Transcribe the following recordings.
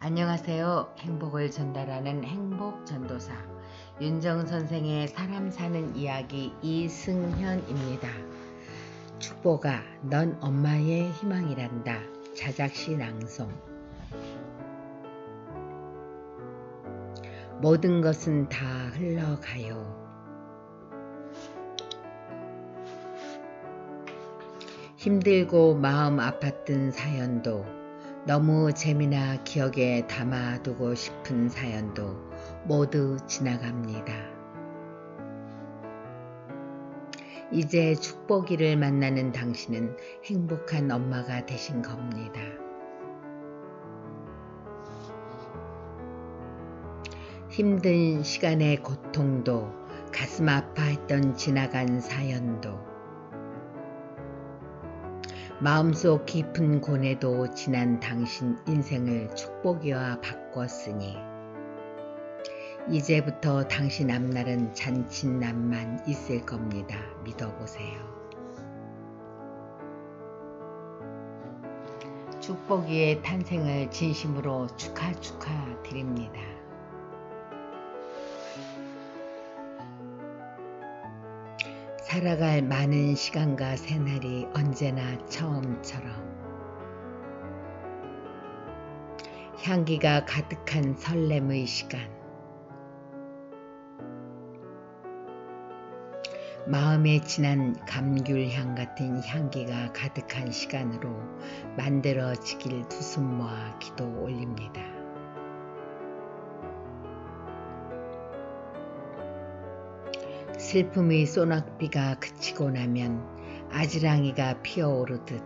안녕하세요. 행복을 전달하는 행복 전도사 윤정 선생의 사람 사는 이야기 이승현입니다. 축복아, 넌 엄마의 희망이란다. 자작시 낭송. 모든 것은 다 흘러가요. 힘들고 마음 아팠던 사연도 너무 재미나 기억에 담아두고 싶은 사연도 모두 지나갑니다. 이제 축복이를 만나는 당신은 행복한 엄마가 되신 겁니다. 힘든 시간의 고통도 가슴 아파했던 지나간 사연도 마음속 깊은 고뇌도 지난 당신 인생을 축복이와 바꿨으니 이제부터 당신 앞날은 잔칫날만 있을 겁니다. 믿어보세요. 축복이의 탄생을 진심으로 축하 축하 드립니다. 살아갈 많은 시간과 새날이 언제나 처음처럼 향기가 가득한 설렘의 시간 마음에 진한 감귤향 같은 향기가 가득한 시간으로 만들어지길 두 손 모아 기도 올립니다. 슬픔의 소낙비가 그치고 나면 아지랑이가 피어오르듯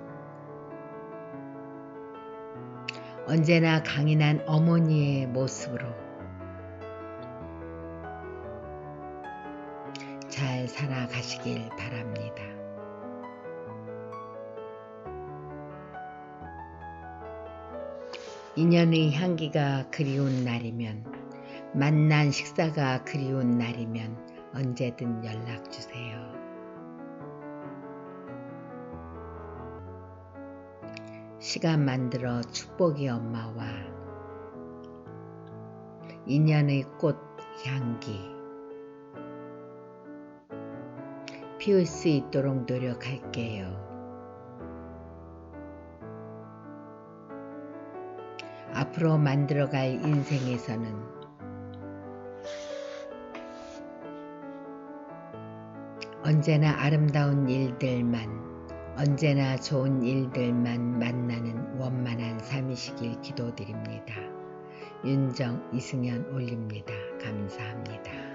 언제나 강인한 어머니의 모습으로 잘 살아가시길 바랍니다. 인연의 향기가 그리운 날이면 만난 식사가 그리운 날이면 언제든 연락 주세요. 시간 만들어 축복이 엄마와 인연의 꽃 향기 피울 수 있도록 노력할게요. 앞으로 만들어갈 인생에서는 언제나 아름다운 일들만 언제나 좋은 일들만 만나는 원만한 삶이시길 기도드립니다. 윤정 이승현 올립니다. 감사합니다.